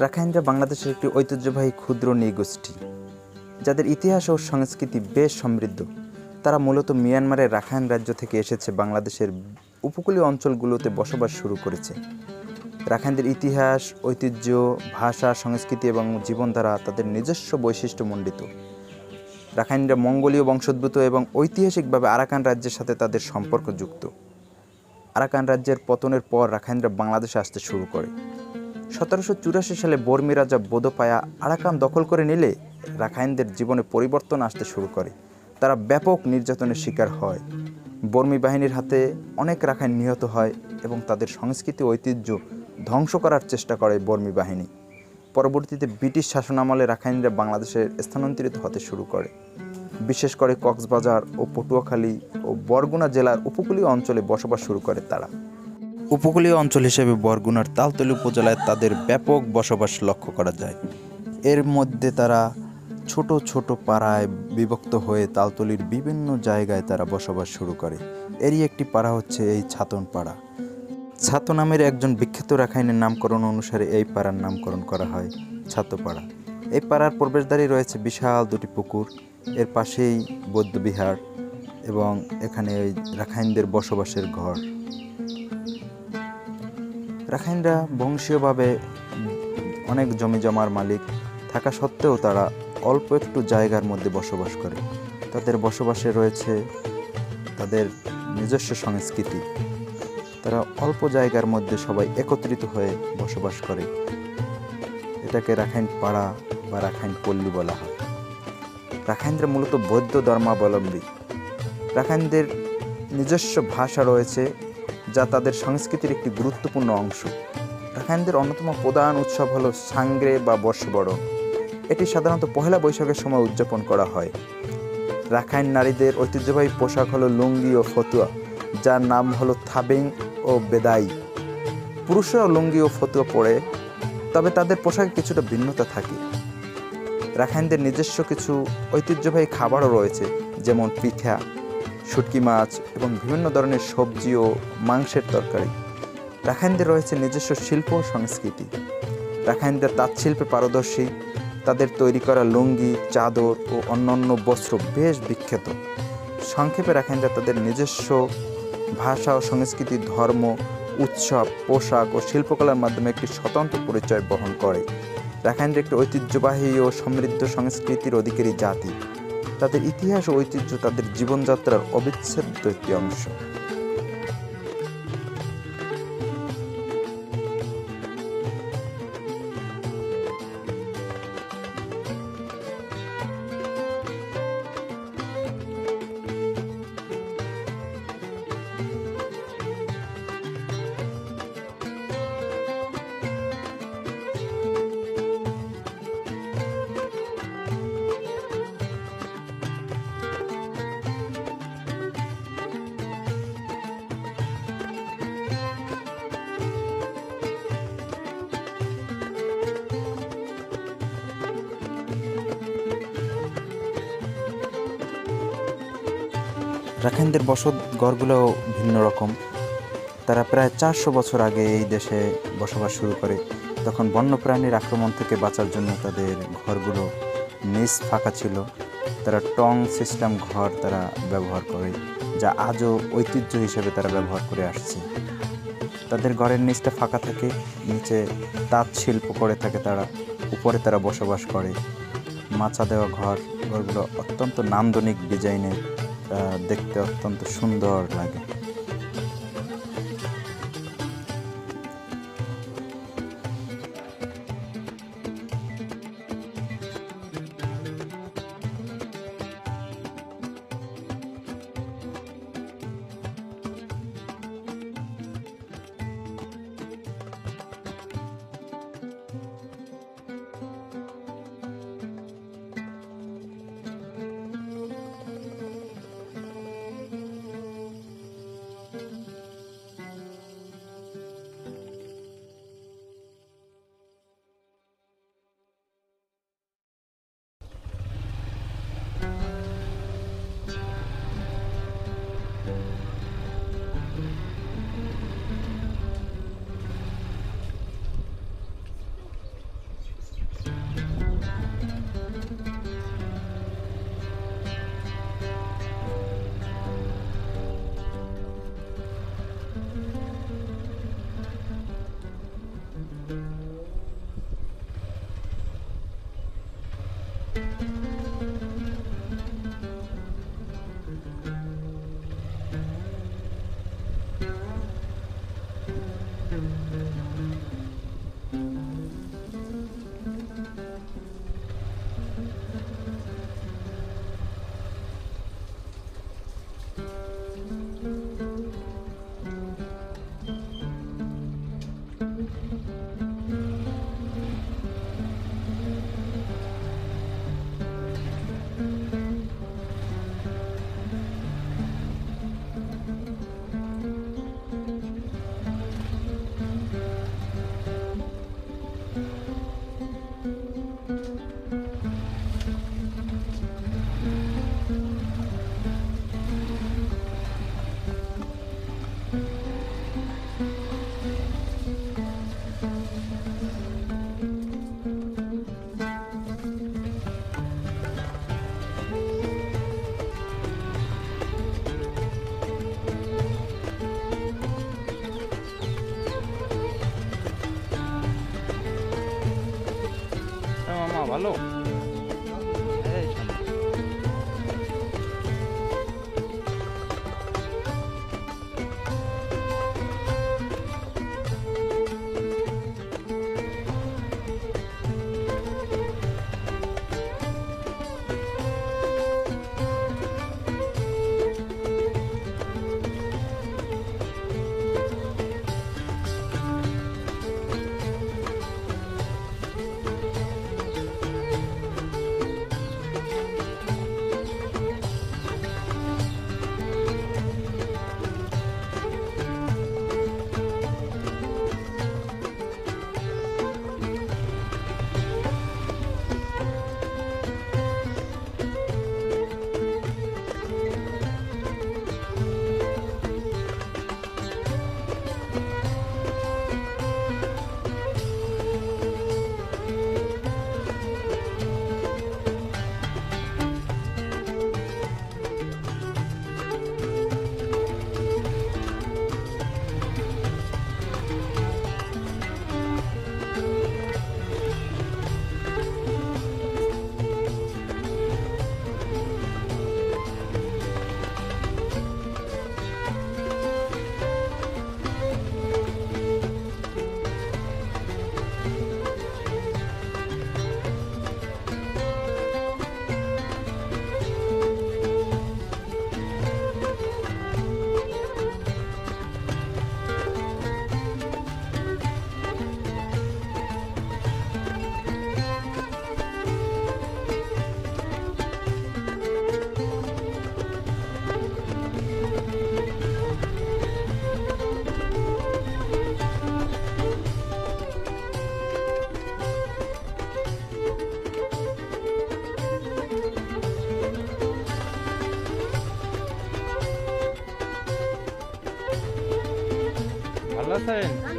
রাখাইনরা বাংলাদেশের একটি ঐতিহ্যবাহী ক্ষুদ্র নৃগোষ্ঠী। যাদের ইতিহাস ও সংস্কৃতি বেশ সমৃদ্ধ। তারা মূলত মিয়ানমারের রাখাইন রাজ্য থেকে এসেছে বাংলাদেশের উপকূলীয় অঞ্চলগুলোতে বসবাস শুরু করেছে। রাখাইনদের ইতিহাস, ঐতিহ্য, ভাষা, সংস্কৃতি এবং জীবনধারা তাদের নিজস্ব বৈশিষ্ট্যমণ্ডিত রাখাইনরা মঙ্গোলীয় বংশোদ্ভূত এবং ঐতিহাসিকভাবে আরাকান রাজ্যের সাথে তাদের সম্পর্ক যুক্ত আরাকান রাজ্যের পতনের পর রাখাইনরা বাংলাদেশে আসতে শুরু করে। সতেরোশো চুরাশি সালে বর্মী রাজা বোধপায়া আরাকান দখল করে নিলে রাখাইনদের জীবনে পরিবর্তন আসতে শুরু করে। তারা ব্যাপক নির্যাতনের শিকার হয়। বর্মী বাহিনীর হাতে অনেক রাখাইন নিহত হয় এবং তাদের সংস্কৃতি ঐতিহ্য ধ্বংস করার চেষ্টা করে বর্মী বাহিনী। পরবর্তীতে ব্রিটিশ শাসনামলে রাখাইনরা বাংলাদেশে স্থানান্তরিত হতে শুরু করে। বিশেষ করে কক্সবাজার ও পটুয়াখালী ও বরগুনা জেলার উপকূলীয় অঞ্চলে বসবাস শুরু করে তারা। উপকূলীয় অঞ্চল হিসেবে বরগুনার তালতলি উপজেলায় তাদের ব্যাপক বসবাস লক্ষ্য করা যায়। এর মধ্যে তারা ছোট ছোট পাড়ায় বিভক্ত হয়ে তালতলির বিভিন্ন জায়গায় তারা বসবাস শুরু করে। এরই একটি পাড়া হচ্ছে এই ছাতন পাড়া। ছাতো নামের একজন বিখ্যাত রাখাইনের নামকরণ অনুসারে এই পাড়ার নামকরণ করা হয় ছাতোপাড়া এই পাড়ার প্রবেশদ্বারে রয়েছে বিশাল দুটি পুকুর, এর পাশেই বৌদ্ধবিহার এবং এখানে ওই রাখাইনদের বসবাসের ঘর। রাখাইনরা বংশীয়ভাবে অনেক জমি জমার মালিক। থাকা সত্ত্বেও তারা অল্প একটু জায়গার মধ্যে বসবাস করে। তাদের বসবাসে রয়েছে তাদের নিজস্ব সংস্কৃতি। তারা অল্প জায়গার মধ্যে সবাই একত্রিত হয়ে বসবাস করে। এটাকে রাখাইন পাড়া বা রাখাইন পল্লী বলা হয়। রাখাইনরা মূলত বৌদ্ধ ধর্মাবলম্বী। রাখাইনদের নিজস্ব ভাষা রয়েছে যা তাদের সংস্কৃতির একটি গুরুত্বপূর্ণ অংশ। রাখাইনদের অন্যতম প্রধান উৎসব হলো সাংগ্রে বা বর্ষবরণ। এটি সাধারণত পহেলা বৈশাখের সময় উদযাপন করা হয়। রাখাইন নারীদের ঐতিহ্যবাহী পোশাক হলো লুঙ্গি ও ফতুয়া, যার নাম হলো থাবিং ও বেদাই। পুরুষরাও লুঙ্গি ও ফতুয়া পরে, তবে তাদের পোশাকে কিছুটা ভিন্নতা থাকে। রাখাইনদের নিজস্ব কিছু ঐতিহ্যবাহী খাবারও রয়েছে, যেমন পিঠা। শুটকি মাছ এবং বিভিন্ন ধরনের সবজি ও মাংসের তরকারি। রাখাইনদের রয়েছে নিজস্ব শিল্প ও সংস্কৃতি। রাখাইনদের তাঁত শিল্পে পারদর্শী, তাদের তৈরি করা লুঙ্গি, চাদর ও অন্যান্য বস্ত্র বেশ বিখ্যাত। সংক্ষেপে রাখাইনরা তাদের নিজস্ব ভাষা ও সংস্কৃতি, ধর্ম, উৎসব, পোশাক ও শিল্পকলার মাধ্যমে একটি স্বতন্ত্র পরিচয় বহন করে। রাখাইনরা একটি ঐতিহ্যবাহী ও সমৃদ্ধ সংস্কৃতির অধিকারী জাতি। তাদের ইতিহাস ও ঐতিহ্য তাদের জীবনযাত্রার অবিচ্ছেদ্য একটি অংশ। রাখাইনদের বসত গড়গুলোও ভিন্ন রকম। তারা প্রায় চারশো বছর আগে এই দেশে বসবাস শুরু করে। তখন বন্যপ্রাণীর আক্রমণ থেকে বাঁচার জন্য তাদের ঘরগুলো নিচ ফাঁকা ছিল। তারা টং সিস্টেম ঘর তারা ব্যবহার করে, যা আজও ঐতিহ্য হিসেবে তারা ব্যবহার করে আসছে। তাদের ঘরের নিচটা ফাঁকা থাকে, নিচে তাঁত শিল্প করে থাকে তারা, উপরে তারা বসবাস করে। মাচা দেওয়া ঘর, ঘরগুলো অত্যন্ত নান্দনিক ডিজাইনের। দেখতে অত্যন্ত সুন্দর লাগে। Jonathan.